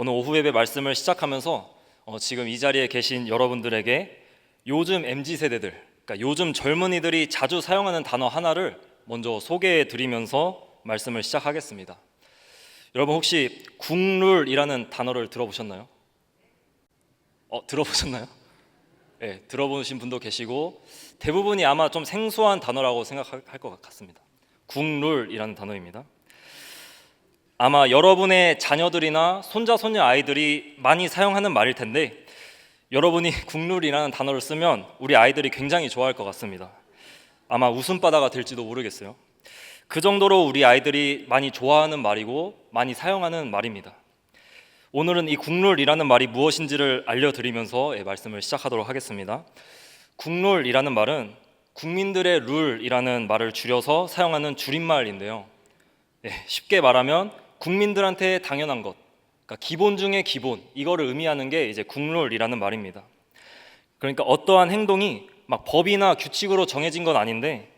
오늘 오후 예배 말씀을 시작하면서 어, 지금 이 자리에 계신 여러분들에게 요즘 MZ 세대들, 그러니까 요즘 젊은이들이 자주 사용하는 단어 하나를 먼저 소개해 드리면서 말씀을 시작하겠습니다. 여러분 혹시 국룰이라는 단어를 들어보셨나요? 어, 들어보셨나요? 네, 들어보신 분도 계시고 대부분이 아마 좀 생소한 단어라고 생각할 것 같습니다. 국룰이라는 단어입니다. 아마 여러분의 자녀들이나 손자 손녀 아이들이 많이 사용하는 말일 텐데 여러분이 국룰이라는 단어를 쓰면 우리 아이들이 굉장히 좋아할 것 같습니다. 아마 웃음바다가 될지도 모르겠어요. 그 정도로 우리 아이들이 많이 좋아하는 말이고 많이 사용하는 말입니다. 오늘은 이 국룰이라는 말이 무엇인지를 알려드리면서 예, 말씀을 시작하도록 하겠습니다. 국룰이라는 말은 국민들의 룰이라는 말을 줄여서 사용하는 줄임말인데요. 예, 쉽게 말하면 국민들한테 당연한 것, 그러니까 기본 중의 기본 이거를 의미하는 게 이제 국룰이라는 말입니다. 그러니까 어떠한 행동이 막 법이나 규칙으로 정해진 건 아닌데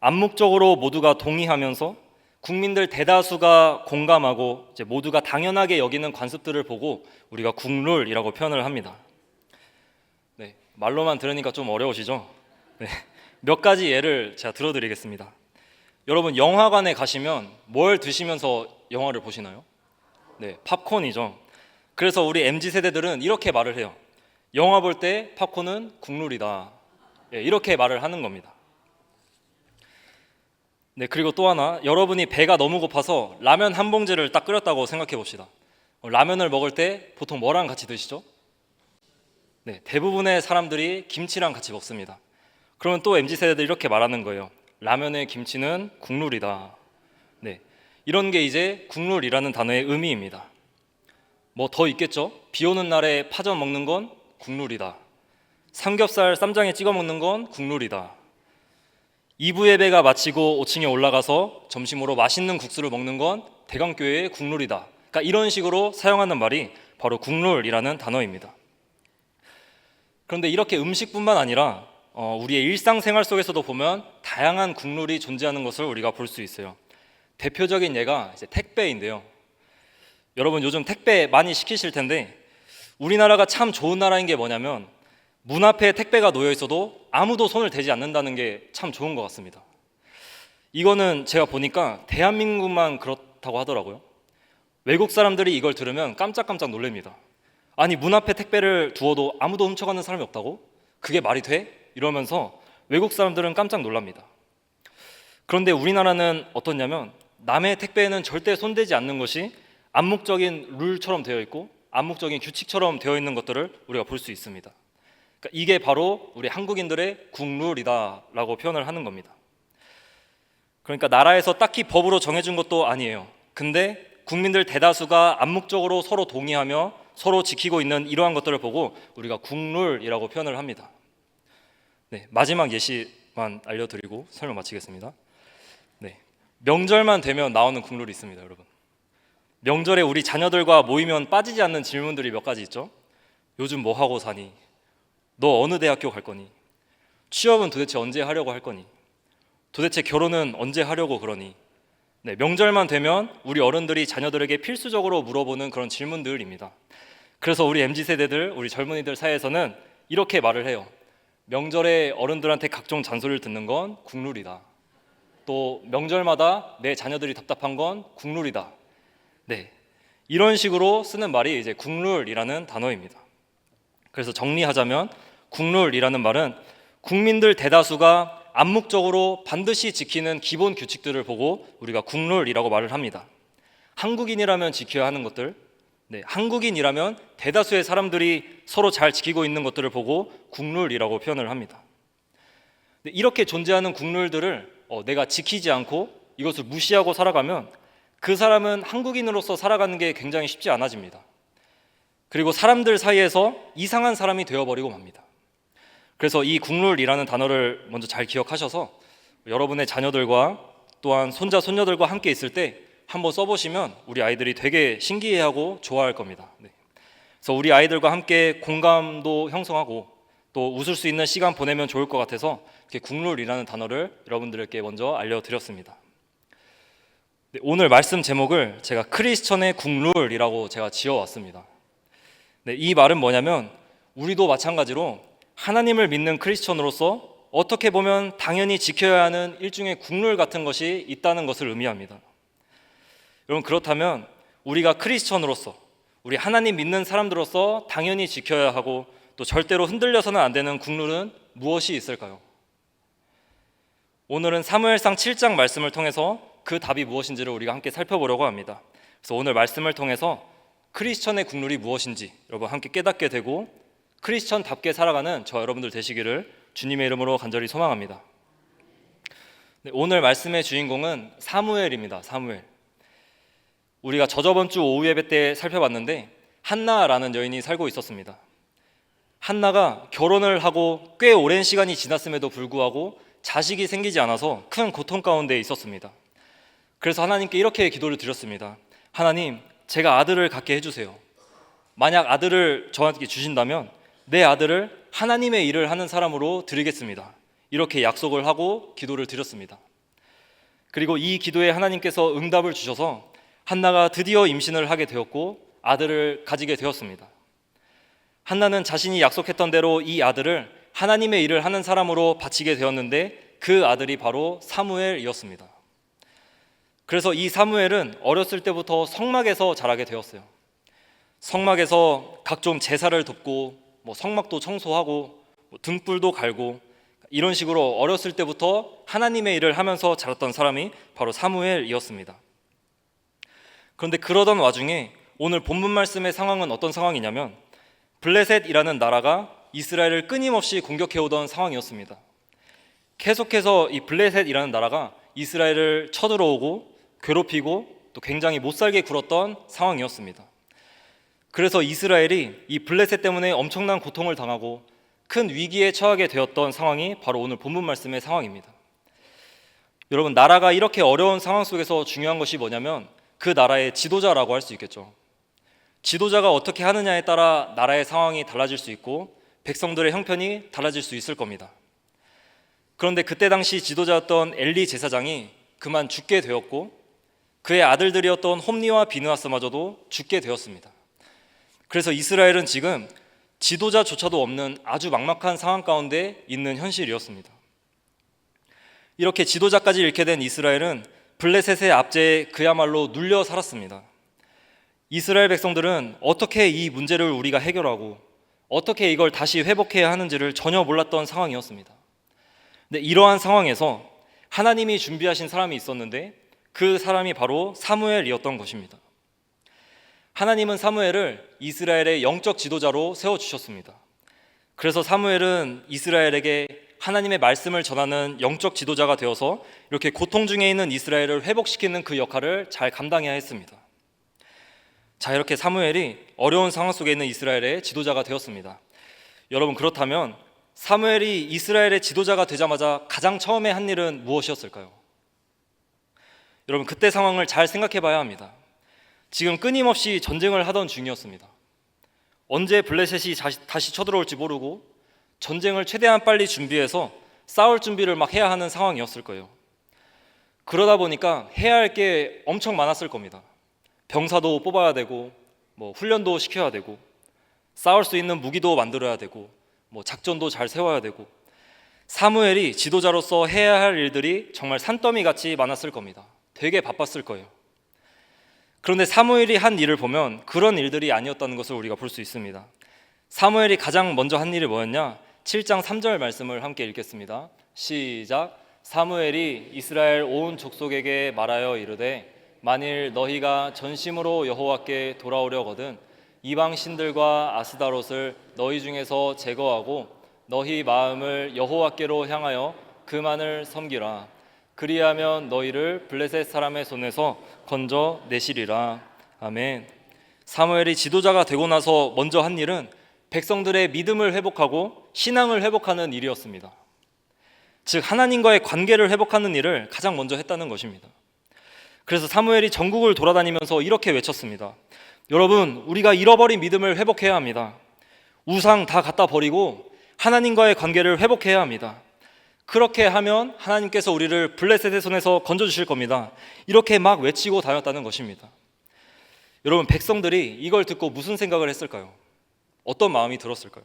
암묵적으로 모두가 동의하면서 국민들 대다수가 공감하고 이제 모두가 당연하게 여기는 관습들을 보고 우리가 국룰이라고 표현을 합니다. 네, 말로만 들으니까 좀 어려우시죠? 네, 몇 가지 예를 제가 들어드리겠습니다. 여러분 영화관에 가시면 뭘 드시면서 영화를 보시나요? 네, 팝콘이죠. 그래서 우리 mz 세대들은 이렇게 말을 해요. 영화 볼 때 팝콘은 국룰이다. 예, 이렇게 말을 하는 겁니다. 네, 그리고 또 하나, 여러분이 배가 너무 고파서 라면 한 봉지를 딱 끓였다고 생각해 봅시다. 어, 라면을 먹을 때 보통 뭐랑 같이 드시죠? 네, 대부분의 사람들이 김치랑 같이 먹습니다. 그러면 또 mz 세대들 이렇게 말하는 거예요. 라면의 김치는 국룰이다. 네, 이런 게 이제 국룰이라는 단어의 의미입니다. 뭐 더 있겠죠? 비 오는 날에 파전 먹는 건 국룰이다. 삼겹살 쌈장에 찍어 먹는 건 국룰이다. 2부 예배가 마치고 5층에 올라가서 점심으로 맛있는 국수를 먹는 건 대강교회의 국룰이다. 그러니까 이런 식으로 사용하는 말이 바로 국룰이라는 단어입니다. 그런데 이렇게 음식뿐만 아니라 어, 우리의 일상생활 속에서도 보면 다양한 국룰이 존재하는 것을 우리가 볼 수 있어요. 대표적인 예가 이제 택배인데요. 여러분 요즘 택배 많이 시키실 텐데 우리나라가 참 좋은 나라인 게 뭐냐면 문 앞에 택배가 놓여 있어도 아무도 손을 대지 않는다는 게 참 좋은 것 같습니다. 이거는 제가 보니까 대한민국만 그렇다고 하더라고요. 외국 사람들이 이걸 들으면 깜짝깜짝 놀랍니다. 아니 문 앞에 택배를 두어도 아무도 훔쳐가는 사람이 없다고? 그게 말이 돼? 이러면서 외국 사람들은 깜짝 놀랍니다. 그런데 우리나라는 어떻냐면 남의 택배에는 절대 손대지 않는 것이 암묵적인 룰처럼 되어 있고 암묵적인 규칙처럼 되어 있는 것들을 우리가 볼 수 있습니다. 그러니까 이게 바로 우리 한국인들의 국룰이다라고 표현을 하는 겁니다. 그러니까 나라에서 딱히 법으로 정해준 것도 아니에요. 근데 국민들 대다수가 암묵적으로 서로 동의하며 서로 지키고 있는 이러한 것들을 보고 우리가 국룰이라고 표현을 합니다. 네, 마지막 예시만 알려드리고 설명 마치겠습니다. 네, 명절만 되면 나오는 국룰이 있습니다, 여러분. 명절에 우리 자녀들과 모이면 빠지지 않는 질문들이 몇 가지 있죠. 요즘 뭐 하고 사니? 너 어느 대학교 갈 거니? 취업은 도대체 언제 하려고 할 거니? 도대체 결혼은 언제 하려고 그러니? 네, 명절만 되면 우리 어른들이 자녀들에게 필수적으로 물어보는 그런 질문들입니다. 그래서 우리 mz 세대들, 우리 젊은이들 사이에서는 이렇게 말을 해요. 명절에 어른들한테 각종 잔소리를 듣는 건 국룰이다. 또 명절마다 내 자녀들이 답답한 건 국룰이다. 네. 이런 식으로 쓰는 말이 이제 국룰이라는 단어입니다. 그래서 정리하자면 국룰이라는 말은 국민들 대다수가 암묵적으로 반드시 지키는 기본 규칙들을 보고 우리가 국룰이라고 말을 합니다. 한국인이라면 지켜야 하는 것들, 네, 한국인이라면 대다수의 사람들이 서로 잘 지키고 있는 것들을 보고 국룰이라고 표현을 합니다. 네, 이렇게 존재하는 국룰들을 어, 내가 지키지 않고 이것을 무시하고 살아가면 그 사람은 한국인으로서 살아가는 게 굉장히 쉽지 않아집니다. 그리고 사람들 사이에서 이상한 사람이 되어버리고 맙니다. 그래서 이 국룰이라는 단어를 먼저 잘 기억하셔서 여러분의 자녀들과 또한 손자 손녀들과 함께 있을 때 한번 써보시면 우리 아이들이 되게 신기해하고 좋아할 겁니다. 네. 그래서 우리 아이들과 함께 공감도 형성하고 또 웃을 수 있는 시간 보내면 좋을 것 같아서 이렇게 국룰이라는 단어를 여러분들께 먼저 알려드렸습니다. 네, 오늘 말씀 제목을 제가 크리스천의 국룰이라고 제가 지어왔습니다. 네, 이 말은 뭐냐면 우리도 마찬가지로 하나님을 믿는 크리스천으로서 어떻게 보면 당연히 지켜야 하는 일종의 국룰 같은 것이 있다는 것을 의미합니다. 여러분 그렇다면 우리가 크리스천으로서 우리 하나님 믿는 사람들로서 당연히 지켜야 하고 또 절대로 흔들려서는 안 되는 국룰은 무엇이 있을까요? 오늘은 사무엘상 7장 말씀을 통해서 그 답이 무엇인지를 우리가 함께 살펴보려고 합니다. 그래서 오늘 말씀을 통해서 크리스천의 국룰이 무엇인지 여러분 함께 깨닫게 되고 크리스천답게 살아가는 저 여러분들 되시기를 주님의 이름으로 간절히 소망합니다. 네, 오늘 말씀의 주인공은 사무엘입니다. 사무엘. 우리가 저저번 주 오후 예배 때 살펴봤는데 한나라는 여인이 살고 있었습니다. 한나가 결혼을 하고 꽤 오랜 시간이 지났음에도 불구하고 자식이 생기지 않아서 큰 고통 가운데 있었습니다. 그래서 하나님께 이렇게 기도를 드렸습니다. 하나님, 제가 아들을 갖게 해주세요. 만약 아들을 저한테 주신다면 내 아들을 하나님의 일을 하는 사람으로 드리겠습니다. 이렇게 약속을 하고 기도를 드렸습니다. 그리고 이 기도에 하나님께서 응답을 주셔서 한나가 드디어 임신을 하게 되었고 아들을 가지게 되었습니다. 한나는 자신이 약속했던 대로 이 아들을 하나님의 일을 하는 사람으로 바치게 되었는데 그 아들이 바로 사무엘이었습니다. 그래서 이 사무엘은 어렸을 때부터 성막에서 자라게 되었어요. 성막에서 각종 제사를 돕고 뭐 성막도 청소하고 뭐 등불도 갈고 이런 식으로 어렸을 때부터 하나님의 일을 하면서 자랐던 사람이 바로 사무엘이었습니다. 그런데 그러던 와중에 오늘 본문 말씀의 상황은 어떤 상황이냐면 블레셋이라는 나라가 이스라엘을 끊임없이 공격해오던 상황이었습니다. 계속해서 이 블레셋이라는 나라가 이스라엘을 쳐들어오고 괴롭히고 또 굉장히 못살게 굴었던 상황이었습니다. 그래서 이스라엘이 이 블레셋 때문에 엄청난 고통을 당하고 큰 위기에 처하게 되었던 상황이 바로 오늘 본문 말씀의 상황입니다. 여러분, 나라가 이렇게 어려운 상황 속에서 중요한 것이 뭐냐면 그 나라의 지도자라고 할 수 있겠죠. 지도자가 어떻게 하느냐에 따라 나라의 상황이 달라질 수 있고 백성들의 형편이 달라질 수 있을 겁니다. 그런데 그때 당시 지도자였던 엘리 제사장이 그만 죽게 되었고 그의 아들들이었던 홈니와 비느하스마저도 죽게 되었습니다. 그래서 이스라엘은 지금 지도자조차도 없는 아주 막막한 상황 가운데 있는 현실이었습니다. 이렇게 지도자까지 잃게 된 이스라엘은 블레셋의 압제에 그야말로 눌려 살았습니다. 이스라엘 백성들은 어떻게 이 문제를 우리가 해결하고 어떻게 이걸 다시 회복해야 하는지를 전혀 몰랐던 상황이었습니다. 근데 이러한 상황에서 하나님이 준비하신 사람이 있었는데 그 사람이 바로 사무엘이었던 것입니다. 하나님은 사무엘을 이스라엘의 영적 지도자로 세워 주셨습니다. 그래서 사무엘은 이스라엘에게 하나님의 말씀을 전하는 영적 지도자가 되어서 이렇게 고통 중에 있는 이스라엘을 회복시키는 그 역할을 잘 감당해야 했습니다. 자, 이렇게 사무엘이 어려운 상황 속에 있는 이스라엘의 지도자가 되었습니다. 여러분, 그렇다면 사무엘이 이스라엘의 지도자가 되자마자 가장 처음에 한 일은 무엇이었을까요? 여러분, 그때 상황을 잘 생각해 봐야 합니다. 지금 끊임없이 전쟁을 하던 중이었습니다. 언제 블레셋이 다시 쳐들어올지 모르고 전쟁을 최대한 빨리 준비해서 싸울 준비를 막 해야 하는 상황이었을 거예요. 그러다 보니까 해야 할 게 엄청 많았을 겁니다. 병사도 뽑아야 되고 뭐 훈련도 시켜야 되고 싸울 수 있는 무기도 만들어야 되고 뭐 작전도 잘 세워야 되고 사무엘이 지도자로서 해야 할 일들이 정말 산더미 같이 많았을 겁니다. 되게 바빴을 거예요. 그런데 사무엘이 한 일을 보면 그런 일들이 아니었다는 것을 우리가 볼 수 있습니다. 사무엘이 가장 먼저 한 일이 뭐였냐? 7장 3절 말씀을 함께 읽겠습니다. 시작. 사무엘이 이스라엘 온 족속에게 말하여 이르되 만일 너희가 전심으로 여호와께 돌아오려거든 이방 신들과 아스다롯을 너희 중에서 제거하고 너희 마음을 여호와께로 향하여 그만을 섬기라 그리하면 너희를 블레셋 사람의 손에서 건져 내시리라 아멘 사무엘이 지도자가 되고 나서 먼저 한 일은 백성들의 믿음을 회복하고 신앙을 회복하는 일이었습니다. 즉 하나님과의 관계를 회복하는 일을 가장 먼저 했다는 것입니다. 그래서 사무엘이 전국을 돌아다니면서 이렇게 외쳤습니다. 여러분, 우리가 잃어버린 믿음을 회복해야 합니다. 우상 다 갖다 버리고 하나님과의 관계를 회복해야 합니다. 그렇게 하면 하나님께서 우리를 블레셋의 손에서 건져 주실 겁니다. 이렇게 막 외치고 다녔다는 것입니다. 여러분 백성들이 이걸 듣고 무슨 생각을 했을까요? 어떤 마음이 들었을까요?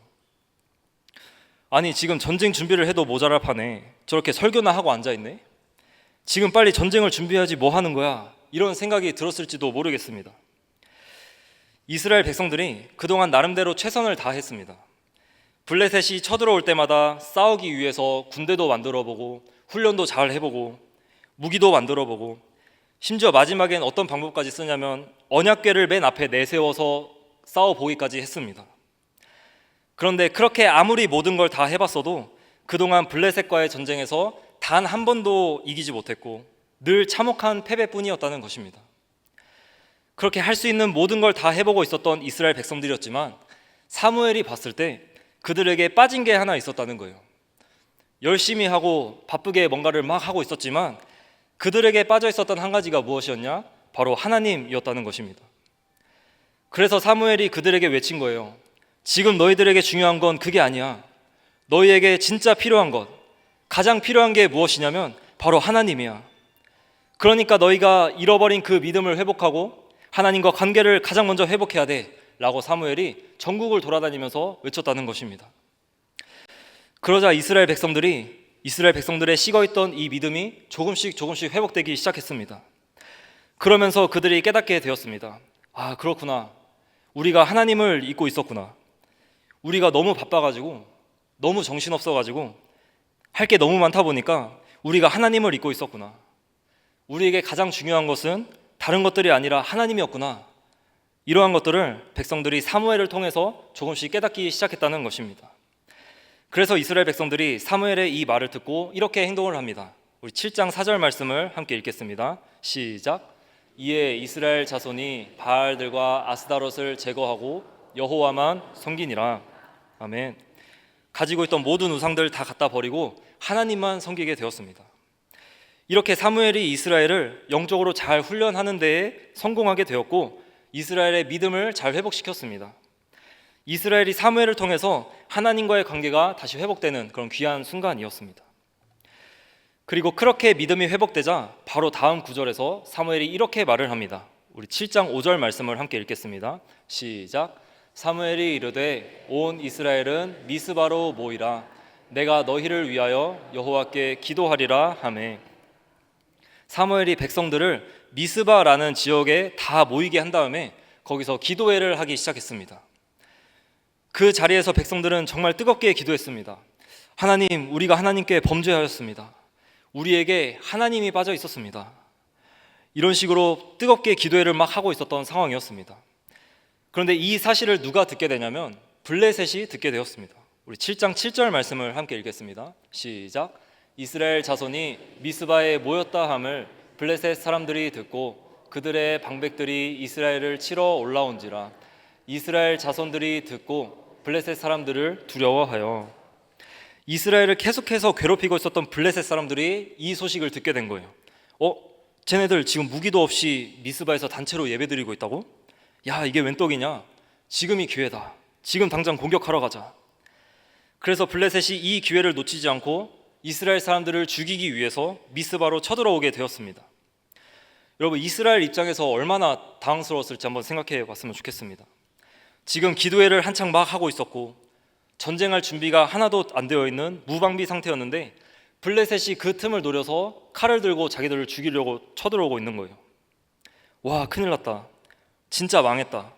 아니 지금 전쟁 준비를 해도 모자랄 판에 저렇게 설교나 하고 앉아 있네. 지금 빨리 전쟁을 준비하지 뭐 하는 거야? 이런 생각이 들었을지도 모르겠습니다. 이스라엘 백성들이 그동안 나름대로 최선을 다했습니다. 블레셋이 쳐들어올 때마다 싸우기 위해서 군대도 만들어 보고 훈련도 잘 해보고 무기도 만들어 보고 심지어 마지막엔 어떤 방법까지 쓰냐면 언약궤를 맨 앞에 내세워서 싸워 보기까지 했습니다. 그런데 그렇게 아무리 모든 걸 다 해봤어도 그동안 블레셋과의 전쟁에서 단 한 번도 이기지 못했고 늘 참혹한 패배뿐이었다는 것입니다. 그렇게 할 수 있는 모든 걸 다 해보고 있었던 이스라엘 백성들이었지만 사무엘이 봤을 때 그들에게 빠진 게 하나 있었다는 거예요. 열심히 하고 바쁘게 뭔가를 막 하고 있었지만 그들에게 빠져 있었던 한 가지가 무엇이었냐? 바로 하나님이었다는 것입니다. 그래서 사무엘이 그들에게 외친 거예요. 지금 너희들에게 중요한 건 그게 아니야. 너희에게 진짜 필요한 것, 가장 필요한 게 무엇이냐면 바로 하나님이야. 그러니까 너희가 잃어버린 그 믿음을 회복하고 하나님과 관계를 가장 먼저 회복해야 돼. 라고 사무엘이 전국을 돌아다니면서 외쳤다는 것입니다. 그러자 이스라엘 백성들이 이스라엘 백성들의 식어있던 이 믿음이 조금씩 조금씩 회복되기 시작했습니다. 그러면서 그들이 깨닫게 되었습니다. 아, 그렇구나. 우리가 하나님을 잊고 있었구나. 우리가 너무 바빠가지고 너무 정신없어가지고 할 게 너무 많다 보니까 우리가 하나님을 잊고 있었구나. 우리에게 가장 중요한 것은 다른 것들이 아니라 하나님이었구나. 이러한 것들을 백성들이 사무엘을 통해서 조금씩 깨닫기 시작했다는 것입니다. 그래서 이스라엘 백성들이 사무엘의 이 말을 듣고 이렇게 행동을 합니다. 우리 7장 4절 말씀을 함께 읽겠습니다. 시작. 이에 이스라엘 자손이 바알들과 아스다롯을 제거하고 여호와만 섬기니라. 아멘. 가지고 있던 모든 우상들 다 갖다 버리고 하나님만 섬기게 되었습니다. 이렇게 사무엘이 이스라엘을 영적으로 잘 훈련하는 데에 성공하게 되었고 이스라엘의 믿음을 잘 회복시켰습니다. 이스라엘이 사무엘을 통해서 하나님과의 관계가 다시 회복되는 그런 귀한 순간이었습니다. 그리고 그렇게 믿음이 회복되자 바로 다음 구절에서 사무엘이 이렇게 말을 합니다. 우리 7장 5절 말씀을 함께 읽겠습니다. 시작. 사무엘이 이르되 온 이스라엘은 미스바로 모이라 내가 너희를 위하여 여호와께 기도하리라 하매 사무엘이 백성들을 미스바라는 지역에 다 모이게 한 다음에 거기서 기도회를 하기 시작했습니다. 그 자리에서 백성들은 정말 뜨겁게 기도했습니다. 하나님, 우리가 하나님께 범죄하였습니다. 우리에게 하나님이 빠져 있었습니다. 이런 식으로 뜨겁게 기도회를 막 하고 있었던 상황이었습니다. 그런데 이 사실을 누가 듣게 되냐면 블레셋이 듣게 되었습니다. 우리 7장 7절 말씀을 함께 읽겠습니다. 시작. 이스라엘 자손이 미스바에 모였다 함을 블레셋 사람들이 듣고 그들의 방백들이 이스라엘을 치러 올라온지라 이스라엘 자손들이 듣고 블레셋 사람들을 두려워하여 이스라엘을 계속해서 괴롭히고 있었던 블레셋 사람들이 이 소식을 듣게 된 거예요. 어? 쟤네들 지금 무기도 없이 미스바에서 단체로 예배드리고 있다고? 야, 이게 웬 떡이냐? 지금이 기회다. 지금 당장 공격하러 가자. 그래서 블레셋이 이 기회를 놓치지 않고 이스라엘 사람들을 죽이기 위해서 미스바로 쳐들어오게 되었습니다. 여러분 이스라엘 입장에서 얼마나 당황스러웠을지 한번 생각해 봤으면 좋겠습니다. 지금 기도회를 한창 막 하고 있었고 전쟁할 준비가 하나도 안 되어 있는 무방비 상태였는데 블레셋이 그 틈을 노려서 칼을 들고 자기들을 죽이려고 쳐들어오고 있는 거예요. 와 큰일 났다. 진짜 망했다.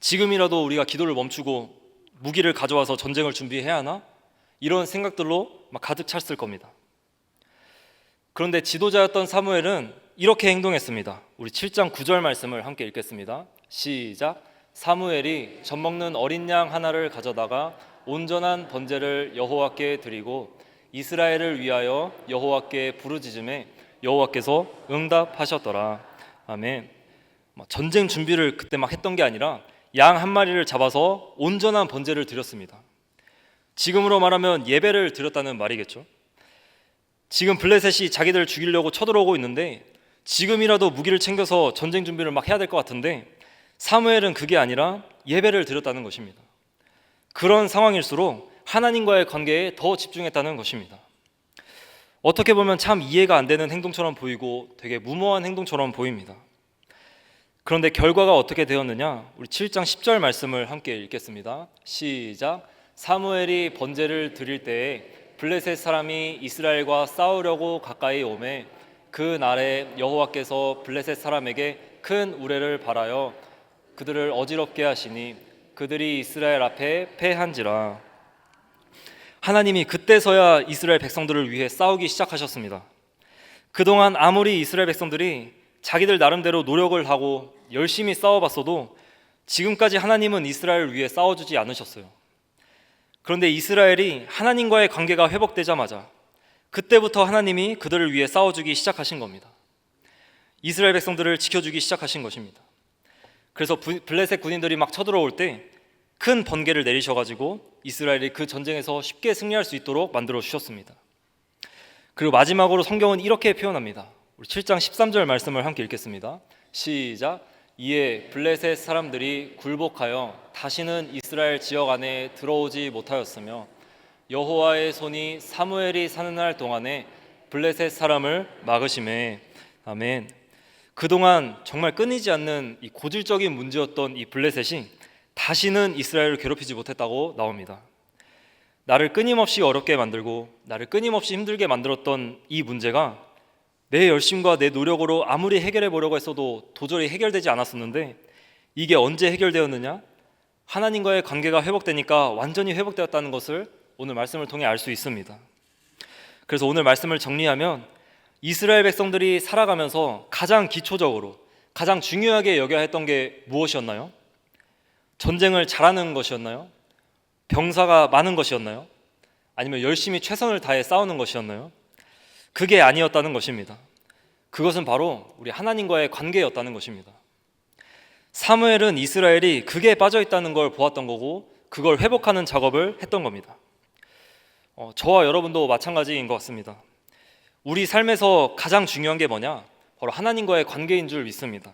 지금이라도 우리가 기도를 멈추고 무기를 가져와서 전쟁을 준비해야 하나? 이런 생각들로 막 가득 찼을 겁니다. 그런데 지도자였던 사무엘은 이렇게 행동했습니다. 우리 7장 9절 말씀을 함께 읽겠습니다. 시작. 사무엘이 젖 먹는 어린 양 하나를 가져다가 온전한 번제를 여호와께 드리고 이스라엘을 위하여 여호와께 부르짖음에 여호와께서 응답하셨더라. 아멘. 뭐 전쟁 준비를 그때 막 했던 게 아니라 양 한 마리를 잡아서 온전한 번제를 드렸습니다. 지금으로 말하면 예배를 드렸다는 말이겠죠. 지금 블레셋이 자기들 죽이려고 쳐들어오고 있는데 지금이라도 무기를 챙겨서 전쟁 준비를 막 해야 될 것 같은데 사무엘은 그게 아니라 예배를 드렸다는 것입니다. 그런 상황일수록 하나님과의 관계에 더 집중했다는 것입니다. 어떻게 보면 참 이해가 안 되는 행동처럼 보이고 되게 무모한 행동처럼 보입니다. 그런데 결과가 어떻게 되었느냐? 우리 7장 10절 말씀을 함께 읽겠습니다. 시작. 사무엘이 번제를 드릴 때에 블레셋 사람이 이스라엘과 싸우려고 가까이 오매 그 날에 여호와께서 블레셋 사람에게 큰 우레를 발하여 그들을 어지럽게 하시니 그들이 이스라엘 앞에 패한지라. 하나님이 그때서야 이스라엘 백성들을 위해 싸우기 시작하셨습니다. 그동안 아무리 이스라엘 백성들이 자기들 나름대로 노력을 하고 열심히 싸워봤어도 지금까지 하나님은 이스라엘을 위해 싸워주지 않으셨어요. 그런데 이스라엘이 하나님과의 관계가 회복되자마자 그때부터 하나님이 그들을 위해 싸워주기 시작하신 겁니다. 이스라엘 백성들을 지켜주기 시작하신 것입니다. 그래서 부- 블레셋 군인들이 막 쳐들어올 때 큰 번개를 내리셔가지고 이스라엘이 그 전쟁에서 쉽게 승리할 수 있도록 만들어 주셨습니다. 그리고 마지막으로 성경은 이렇게 표현합니다. 우리 7장 13절 말씀을 함께 읽겠습니다. 시작. 이에 블레셋 사람들이 굴복하여 다시는 이스라엘 지역 안에 들어오지 못하였으며 여호와의 손이 사무엘이 사는 날 동안에 블레셋 사람을 막으심에 아멘. 그동안 정말 끊이지 않는 이 고질적인 문제였던 이 블레셋이 다시는 이스라엘을 괴롭히지 못했다고 나옵니다. 나를 끊임없이 어렵게 만들고 나를 끊임없이 힘들게 만들었던 이 문제가 내 열심과 내 노력으로 아무리 해결해 보려고 했어도 도저히 해결되지 않았었는데 이게 언제 해결되었느냐? 하나님과의 관계가 회복되니까 완전히 회복되었다는 것을 오늘 말씀을 통해 알 수 있습니다. 그래서 오늘 말씀을 정리하면 이스라엘 백성들이 살아가면서 가장 기초적으로 가장 중요하게 여겨야 했던 게 무엇이었나요? 전쟁을 잘하는 것이었나요? 병사가 많은 것이었나요? 아니면 열심히 최선을 다해 싸우는 것이었나요? 그게 아니었다는 것입니다. 그것은 바로 우리 하나님과의 관계였다는 것입니다. 사무엘은 이스라엘이 그게 빠져 있다는 걸 보았던 거고 그걸 회복하는 작업을 했던 겁니다. 어, 저와 여러분도 마찬가지인 것 같습니다. 우리 삶에서 가장 중요한 게 뭐냐? 바로 하나님과의 관계인 줄 믿습니다.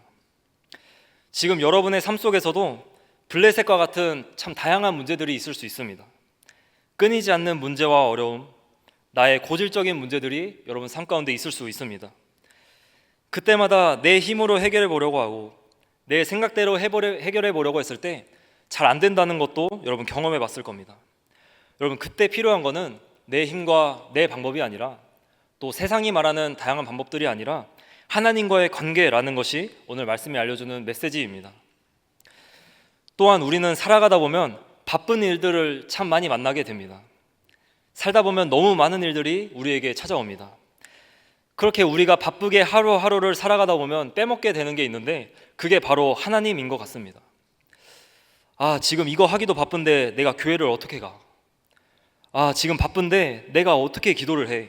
지금 여러분의 삶 속에서도 블레셋과 같은 참 다양한 문제들이 있을 수 있습니다. 끊이지 않는 문제와 어려움, 나의 고질적인 문제들이 여러분 삶 가운데 있을 수 있습니다. 그때마다 내 힘으로 해결해 보려고 하고 내 생각대로 해결해 보려고 했을 때 잘 안 된다는 것도 여러분 경험해 봤을 겁니다. 여러분 그때 필요한 거는 내 힘과 내 방법이 아니라 또 세상이 말하는 다양한 방법들이 아니라 하나님과의 관계라는 것이 오늘 말씀이 알려주는 메시지입니다. 또한 우리는 살아가다 보면 바쁜 일들을 참 많이 만나게 됩니다. 살다 보면 너무 많은 일들이 우리에게 찾아옵니다. 그렇게 우리가 바쁘게 하루하루를 살아가다 보면 빼먹게 되는 게 있는데 그게 바로 하나님인 것 같습니다. 아, 지금 이거 하기도 바쁜데 내가 교회를 어떻게 가? 아, 지금 바쁜데 내가 어떻게 기도를 해?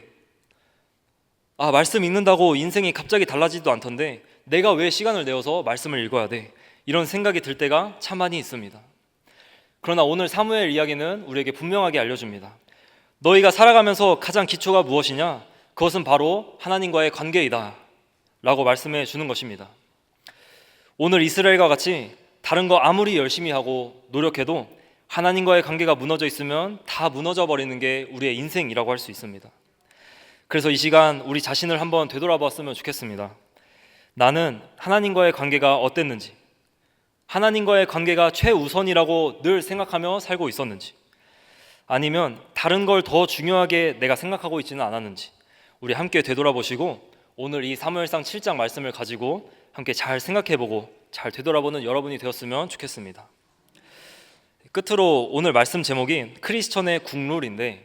아, 말씀 읽는다고 인생이 갑자기 달라지지도 않던데 내가 왜 시간을 내어서 말씀을 읽어야 돼? 이런 생각이 들 때가 참 많이 있습니다. 그러나 오늘 사무엘 이야기는 우리에게 분명하게 알려줍니다. 너희가 살아가면서 가장 기초가 무엇이냐? 그것은 바로 하나님과의 관계이다. 라고 말씀해 주는 것입니다. 오늘 이스라엘과 같이 다른 거 아무리 열심히 하고 노력해도 하나님과의 관계가 무너져 있으면 다 무너져 버리는 게 우리의 인생이라고 할 수 있습니다. 그래서 이 시간 우리 자신을 한번 되돌아봤으면 좋겠습니다. 나는 하나님과의 관계가 어땠는지, 하나님과의 관계가 최우선이라고 늘 생각하며 살고 있었는지, 아니면 다른 걸 더 중요하게 내가 생각하고 있지는 않았는지, 우리 함께 되돌아보시고 오늘 이 사무엘상 7장 말씀을 가지고 함께 잘 생각해보고 잘 되돌아보는 여러분이 되었으면 좋겠습니다. 끝으로 오늘 말씀 제목이 크리스천의 국룰인데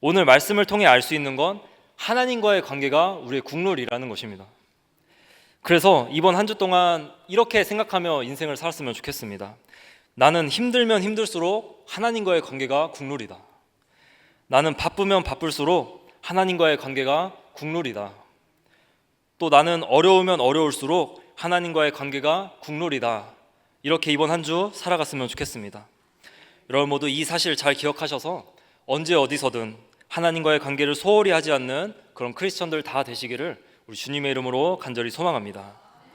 오늘 말씀을 통해 알 수 있는 건 하나님과의 관계가 우리의 국룰이라는 것입니다. 그래서 이번 한 주 동안 이렇게 생각하며 인생을 살았으면 좋겠습니다. 나는 힘들면 힘들수록 하나님과의 관계가 국룰이다. 나는 바쁘면 바쁠수록 하나님과의 관계가 국룰이다. 또 나는 어려우면 어려울수록 하나님과의 관계가 국룰이다. 이렇게 이번 한 주 살아갔으면 좋겠습니다. 여러분 모두 이 사실 잘 기억하셔서 언제 어디서든 하나님과의 관계를 소홀히 하지 않는 그런 크리스천들 다 되시기를 우리 주님의 이름으로 간절히 소망합니다.